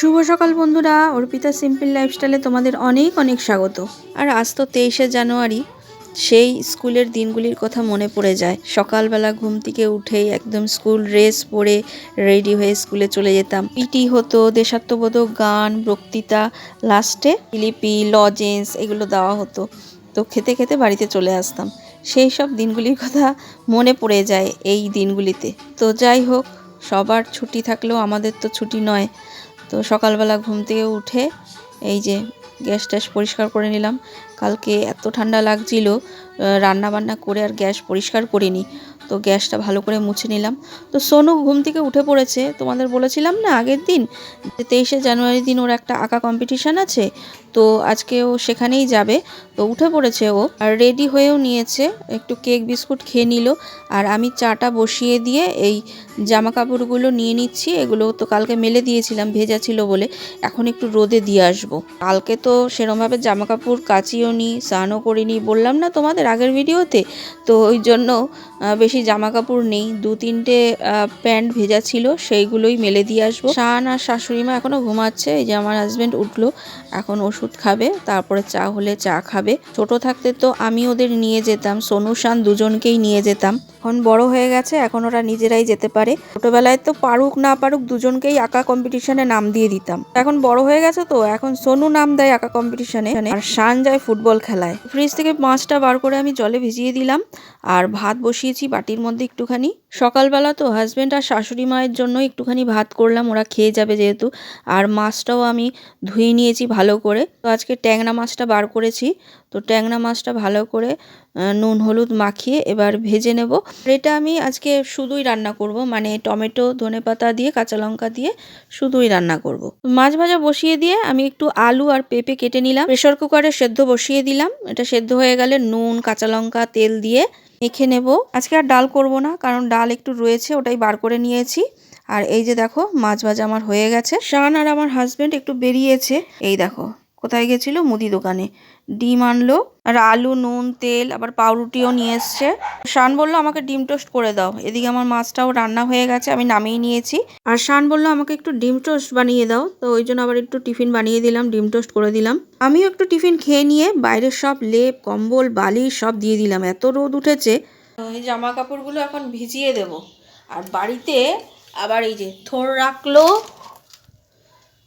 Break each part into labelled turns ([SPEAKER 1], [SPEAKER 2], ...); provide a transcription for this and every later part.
[SPEAKER 1] শুভ সকাল বন্ধুরা, অর্পিতা সিম্পল লাইফস্টাইলে তোমাদের অনেক অনেক স্বাগত। আর আজ তো তেইশে জানুয়ারি, সেই স্কুলের দিনগুলির কথা মনে পড়ে যায়। সকালবেলা ঘুম থেকে উঠেই একদম স্কুল ড্রেস পরে রেডি হয়ে স্কুলে চলে যেতাম। পিটি হতো, দেশাত্মবোধক গান, বক্তৃতা, লাস্টে লিপি লজেন্স এগুলো দেওয়া হতো। তো খেতে খেতে বাড়িতে চলে আসতাম। সেই সব দিনগুলির কথা মনে পড়ে যায় এই দিনগুলিতে। তো যাই হোক, সবার ছুটি থাকলেও আমাদের তো ছুটি নয়। তো সকালবেলা ঘুম থেকে উঠে এই যে গ্যাস ট্যাস পরিষ্কার করে নিলাম। কালকে এত ঠান্ডা লাগছিল রান্না বান্না করে আর গ্যাস পরিষ্কার করিনি। তো গ্যাসটা ভালো করে মুছে নিলাম। তো সোনু ঘুম থেকে উঠে পড়েছে। তোমাদের বলেছিলাম না আগের দিন যে তেইশে জানুয়ারি দিন ওর একটা আঁকা কম্পিটিশান আছে? তো আজকে ও সেখানেই যাবে। তো উঠে পড়েছে ও আর রেডি হয়েও নিয়েছে। একটু কেক বিস্কুট খেয়ে নিল আর আমি চাটা বসিয়ে দিয়ে এই জামা কাপড়গুলো নিয়ে নিচ্ছি। এগুলো তো কালকে মেলে দিয়েছিলাম, ভেজা ছিল বলে। এখন একটু রোদে দিয়ে আসব। কালকে তো সেরমভাবে জামা কাপড় কাচিও নি, স্নানও করিনি, বললাম না তোমাদের আগের ভিডিওতে? তো ওই জন্য বেশি জামা কাপড় নেই। দু তিনটে প্যান্ট ভেজা ছিল, সেইগুলোই মেলে দিয়ে আসব। শান আর শাশুড়ি মা এখনও ঘুমাচ্ছে। এই যে আমার হাজব্যান্ড উঠল, এখন ওষুধ খাবে, তারপরে চা হলে চা খাবে। ছোট থাকতে তো আমি ওদের নিয়ে যেতাম সোনু শান দুজনকেই নিয়ে যেতাম। এখন বড় হয়ে গেছে, এখন ওরা নিজেরাই যেতে পারে। ছোটবেলায় তো পারুক না পারুক দুজনকেই আঁকা কম্পিটিশনে নাম দিয়ে দিতাম। এখন বড় হয়ে গেছে তো, এখন সোনু নাম দেয় আঁকা কম্পিটিশনে আর শান যায় ফুটবল খেলায়। ফ্রিজ থেকে মাছটা বার করে আমি জলে ভিজিয়ে দিলাম, আর ভাত বসিয়েছি বাটির মধ্যে একটুখানি। সকালবেলা তো হাজব্যান্ড আর শাশুড়ি মায়ের জন্য একটুখানি ভাত করলাম, ওরা খেয়ে যাবে যেহেতু। আর মাছটাও আমি ধুয়ে নিয়েছি ভালো করে। তো আজকে ট্যাংরা মাছটা বার করেছি। তো ট্যাংরা মাছটা ভালো করে নুন, হলুদ মাখিয়ে এবার ভেজে নেব। এটা আমি আজকে শুধুই রান্না করব মানে টমেটো, ধনেপাতা দিয়ে, কাঁচা লঙ্কা দিয়ে শুধুই রান্না করব। মাছ ভাজা বসিয়ে দিয়ে আমি একটু আলু আর পেঁপে কেটে নিলাম। প্রেশার কুকারে সেদ্ধ বসিয়ে দিলাম। এটা সেদ্ধ হয়ে গেলে নুন, কাঁচা লঙ্কা, তেল দিয়ে মেখে নেব। আজকে আর ডাল করব না, কারণ ডাল একটু রয়েছে, ওটাই বার করে নিয়েছি। আর এই যে দেখো, মাছ ভাজা আমার হয়ে গেছে। শান আর আমার হাজবেন্ড একটু বেরিয়েছে। এই দেখো। কোথায় গেছিল? মুদি দোকানে। ডিম আনলো, আর আলু, নুন, তেল, আবার পাউরুটিও নিয়ে এসছে। শান বলল, আমাকে ডিম টোস্ট করে দাও। এদিকে আমার মাছটাও রান্না হয়ে গেছে, আমি নামিয়ে নিয়েছি। আর শান বলল, আমাকে একটু ডিম টোস্ট বানিয়ে দাও। তো ওই জন্য আবার একটু টিফিন বানিয়ে দিলাম, ডিম টোস্ট করে দিলাম। আমিও একটু টিফিন খেয়ে নিয়ে বাইরের সব লেপ, কম্বল বালিশ সব দিয়ে দিলাম। এত রোদ উঠেছে। এই জামা কাপড়গুলো এখন ভিজিয়ে দেব। আর বাড়িতে আবার এই যে থোর রাখল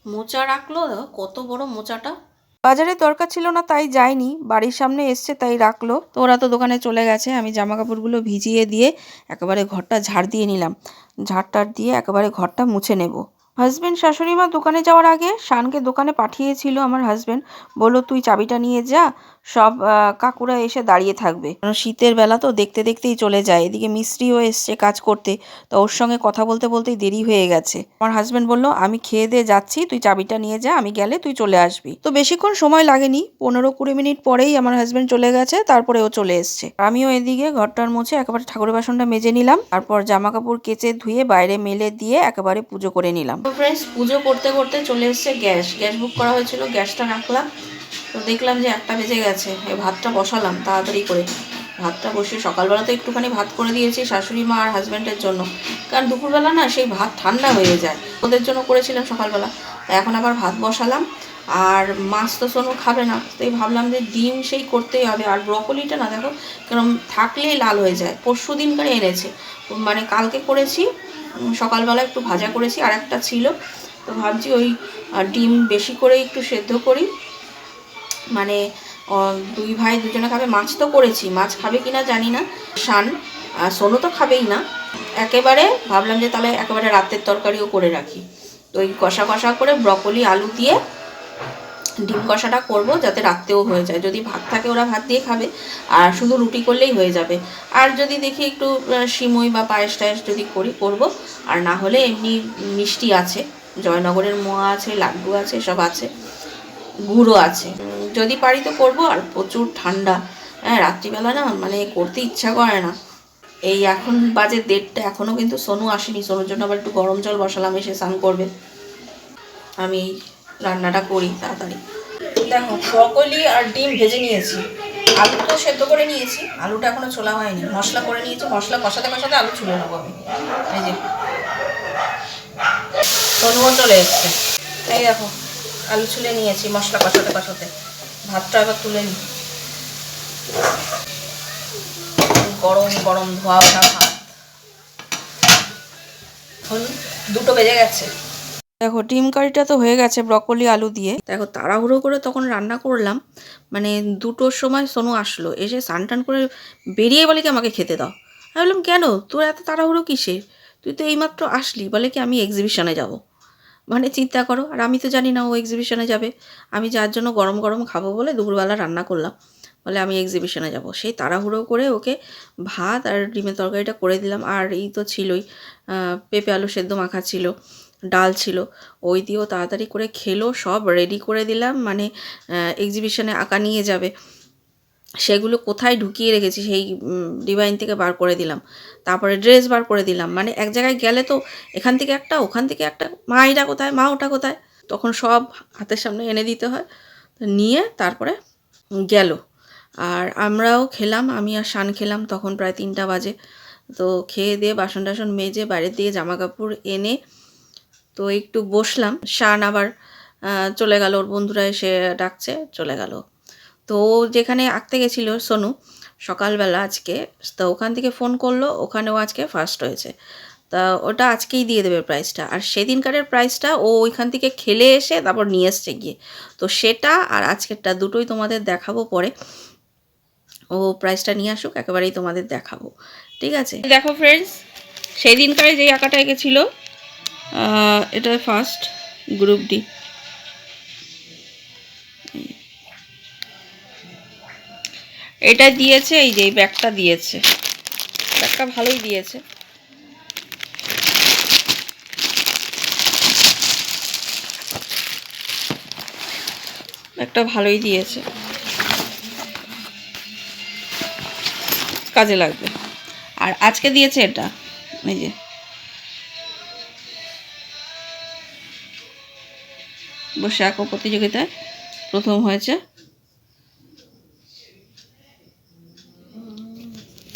[SPEAKER 1] মোচা রাখল, কত বড় মোচাটা? বাজারে দরকার ছিল না, তাই যায়নি। বাড়ির সামনে এসছে, তাই রাখল। তো ওরা তো দোকানে চলে গেছে, আমি জামা কাপড়গুলো ভিজিয়ে দিয়ে একেবারে ঘরটা ঝাড় দিয়ে নিলাম। ঝাড় টাড় দিয়ে একেবারে ঘরটা মুছে নেব। হাজব্যান্ড শাশুড়ি মা দোকানে যাওয়ার আগে শানকে দোকানে পাঠিয়েছিল আমার হাজব্যান্ড বলো তুই চাবিটা নিয়ে যা সব কাকুরা এসে দাঁড়িয়ে থাকবে। কারণ শীতের বেলা তো দেখতে দেখতেই চলে যায়। এদিকে মিস্ত্রিও এসছে কাজ করতে। তো ওর সঙ্গে কথা বলতে বলতেই দেরি হয়ে গেছে। আমার হাজব্যান্ড বলল, আমি খেয়ে দিয়ে যাচ্ছি, তুই চাবিটা নিয়ে যা, আমি গেলে তুই চলে আসবি। তো বেশিক্ষণ সময় লাগেনি। পনেরো কুড়ি মিনিট পরেই আমার হাজব্যান্ড চলে গেছে, তারপরে ও চলে এসছে। আমিও এদিকে ঘরটার মুছে একেবারে ঠাকুরের বাসনটা মেজে নিলাম। তারপর জামা কাপড় কেচে ধুয়ে বাইরে মেলে দিয়ে একেবারে পুজো করে নিলাম। ফ্রেন্ডস পুজো করতে করতে চলে এসছে গ্যাস। গ্যাস বুক করা হয়েছিল, গ্যাসটা রাখলাম। তো দেখলাম যে একটা বেজে গেছে। এই ভাতটা বসালাম, তাড়াতাড়ি করে। ভাতটা বসে সকালবেলা তো একটুখানি ভাত করে দিয়েছি শাশুড়ি মা আর হাজব্যান্ডের জন্য। কারণ দুপুরবেলা না সেই ভাত ঠান্ডা হয়ে যায়, ওদের জন্য করেছিলাম সকালবেলা। এখন আবার ভাত বসালাম, আর মাছ তো সোনু খাবে না। তাই ভাবলাম যে ডিম সেই করতেই হবে। আর ব্রকলিটা না দেখো কেরম থাকলেই লাল হয়ে যায়, পরশু দিন দিনকারে এনেছে। মানে কালকে করেছি সকালবেলা একটু ভাজা করেছি আর একটা ছিল। তো ভাবছি ওই ডিম বেশি করে একটু সেদ্ধ করি। মানে দুই ভাই দুজনে খাবে, মাছ তো করেছি, মাছ খাবে কি না জানি না। শান, আর সোনু তো খাবেই না। একেবারে ভাবলাম যে তাহলে একেবারে রাতের তরকারিও করে রাখি। তো ওই কষা কষা করে ব্রকলি, আলু দিয়ে ডিম কষাটা করব যাতে রাত্রেও হয়ে যায়। যদি ভাত থাকে ওরা ভাত দিয়ে খাবে, আর শুধু রুটি করলেই হয়ে যাবে। আর যদি দেখি একটু সিমই বা পায়েস টায়েস যদি করি, করব। আর না হলে এমনি মিষ্টি আছে, জয়নগরের মোয়া আছে, লাড্ডু আছে, সব আছে। গুঁড়ো আছে। যদি পারি তো করব, আর প্রচুর ঠান্ডা। হ্যাঁ রাত্রিবেলা না মানে করতে ইচ্ছা করে না। এই এখন বাজে দেড়টা এখনও কিন্তু সোনু আসেনি। সোনুর জন্য আবার একটু গরম জল বসালাম, এসে স্নান করবে। আমি রান্নাটা করি তাড়াতাড়ি। দেখো ব্রকলি আর ডিম ভেজে নিয়েছি। আলু তো সেদ্ধ করে নিয়েছি। আলুটা এখনও ছোলা হয়নি। মশলা করে নিয়েছি। মশলা কষাতে কষাতে আলু ছুলে নেব আমি। এই যে। সোনুও চলে এসছে। এই দেখো আলু ছুলে নিয়েছি মশলা কষাতে কষাতে। ভাতটা আবার তুলে নিই। গরম গরম ধোয়া ওঠা ভাত। এখন দুটো বেজে গেছে। দেখো ডিম কারিটা তো হয়ে গেছে ব্রকলি আলু দিয়ে। দেখো তাড়াহুড়ো করে তখন রান্না করলাম। মানে দুটোর সময় সোনু আসলো এসে স্নান টান করে বেরিয়ে বলে কি আমাকে খেতে দাও। আমি বললাম কেন? তোর এত তাড়াহুড়ো কিসে তুই তো এইমাত্র আসলি বলে কি আমি এক্সিবিশনে যাব? মানে চিন্তা করো, আর আমি তো জানি না ও এক্সিবিশনে যাবে। আমি যার জন্য গরম গরম খাব বলে দুপুরবেলা রান্না করলাম। বলে আমি এক্সিবিশনে যাব। সেই তাড়াহুড়ো করে ওকে ভাত আর ডিমের তরকারিটা করে দিলাম। আর এই তো ছিলই পেঁপে আলু সেদ্ধ মাখা ছিল, ডাল ছিল। ওই দিয়েও তাড়াতাড়ি করে খেলো, সব রেডি করে দিলাম। মানে এক্সিবিশনে আঁকা নিয়ে যাবে। সেগুলো কোথায় ঢুকিয়ে রেখেছি সেই ডিভাইন থেকে বার করে দিলাম। তারপরে ড্রেস বার করে দিলাম। মানে এক জায়গায় গেলে তো এখান থেকে একটা, ওখান থেকে একটা, মা এটা কোথায়, মা ওটা কোথায়? তখন সব হাতের সামনে এনে দিতে হয়। তো নিয়ে তারপরে গেল। আর আমরাও খেলাম, আমি আর শান খেলাম তখন প্রায় তিনটা বাজে। তো খেয়ে দিয়ে বাসন টাসন মেজে বাইরের দিকে জামা কাপড় এনে তো একটু বসলাম। শান আবার চলে গেল, ওর বন্ধুরা এসে ডাকছে, চলে গেল। তো যেখানে আঁকতে গেছিল সোনু, সকালবেলা আজকে, তো ওখান থেকে ফোন করল, ওখানেও আজকে ফার্স্ট হয়েছে। তা ওটা আজকেই দিয়ে দেবে প্রাইসটা আর সেদিনকারের প্রাইসটা ও ওইখান থেকে খেলে এসে তারপর নিয়ে এসছে গিয়ে। তো সেটা আর আজকেরটা দুটোই তোমাদের দেখাবো পরে। ও প্রাইসটা নিয়ে আসুক, একেবারেই তোমাদের দেখাবো। ঠিক আছে? দেখো ফ্রেন্ডস সেই যেই আঁকাটা এঁকেছিল এটা ফার্স্ট গ্রুপ ডি এটা দিয়েছে, এই যে এই ব্যাগটা দিয়েছে। ব্যাগটা ভালোই দিয়েছে। ব্যাগটা ভালোই দিয়েছে। কাজে লাগবে। আর আজকে দিয়েছে এটা, এই যে। বসে আঁকো প্রতিযোগিতায় প্রথম হয়েছে।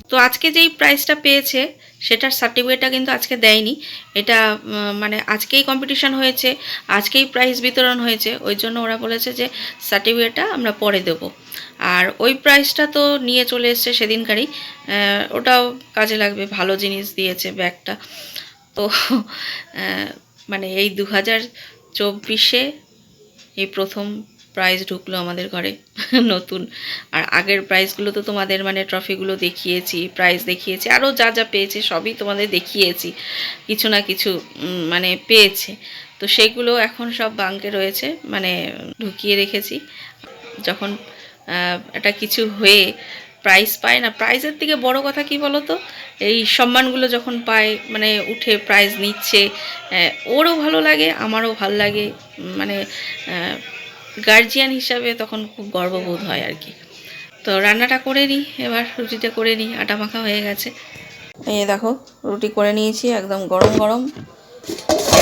[SPEAKER 1] তো আজকে যেই প্রাইজটা পেয়েছে, সেটার সার্টিফিকেটটা কিন্তু আজকে দেয়নি। এটা মানে আজকেই কম্পিটিশন হয়েছে, আজকেই প্রাইজ বিতরণ হয়েছে, ওই জন্য ওরা বলেছে যে সার্টিফিকেটটা আমরা পরে দেব। আর ওই প্রাইজটা তো নিয়ে চলে এসছে সেদিনকারই ওটাও কাজে লাগবে, ভালো জিনিস দিয়েছে ব্যাগটা। তো মানে এই দু হাজার চব্বিশে এই প্রথম প্রাইজ ঢুকলো আমাদের ঘরে, নতুন। আর আগের প্রাইজগুলো তো তোমাদের মানে ট্রফিগুলো দেখিয়েছি প্রাইজ দেখিয়েছি আরও যা যা পেয়েছে সবই তোমাদের দেখিয়েছি, কিছু না কিছু মানে পেয়েছে। তো সেগুলো এখন সব বাঙ্কে রয়েছে মানে ঢুকিয়ে রেখেছি। যখন একটা কিছু হয়ে প্রাইজ পায় না প্রাইজের থেকে বড় কথা কি বলো তো এই সম্মানগুলো যখন পায় মানে উঠে প্রাইজ নিচ্ছে ওরও ভালো লাগে, আমারও ভালো লাগে মানে গার্জিয়ান হিসাবে তখন খুব গর্ববোধ হয় আর কি। তো রান্নাটা করে নিই, এবার রুটিটা করে নিই, আটা মাখা হয়ে গেছে। এই দেখো, রুটি করে নিয়েছি, একদম গরম গরম।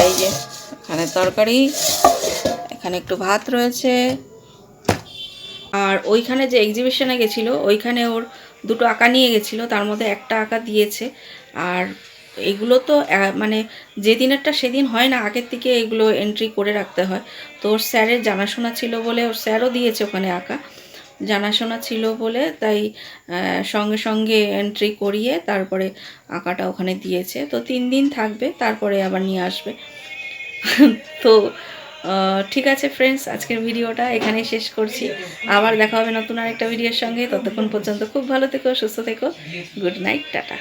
[SPEAKER 1] এই যে, এখানে তরকারি, এখানে একটু ভাত রয়েছে। আর ওইখানে যে এক্সিবিশনে গেছিল, ওইখানে ওর দুটো আঁকা নিয়ে গেছিল, তার মধ্যে একটা আঁকা দিয়েছে। আর এগুলো তো মানে যেদিনেরটা সেদিন হয় না, আগের থেকে এগুলো এন্ট্রি করে রাখতে হয়। তো ওর স্যারের জানাশোনা ছিল বলে, ওর স্যারও দিয়েছে ওখানে আঁকা। জানাশোনা ছিল বলে তাই সঙ্গে সঙ্গে এন্ট্রি করিয়ে তারপরে আঁকাটা ওখানে দিয়েছে। তো তিন দিন থাকবে, তারপরে আবার নিয়ে আসবে। তো ঠিক আছে ফ্রেন্ডস আজকের ভিডিওটা এখানেই শেষ করছি। আবার দেখা হবে নতুন আরেকটা ভিডিওর সঙ্গে। ততক্ষণ পর্যন্ত খুব ভালো থেকো, সুস্থ থেকো। Good night, tata.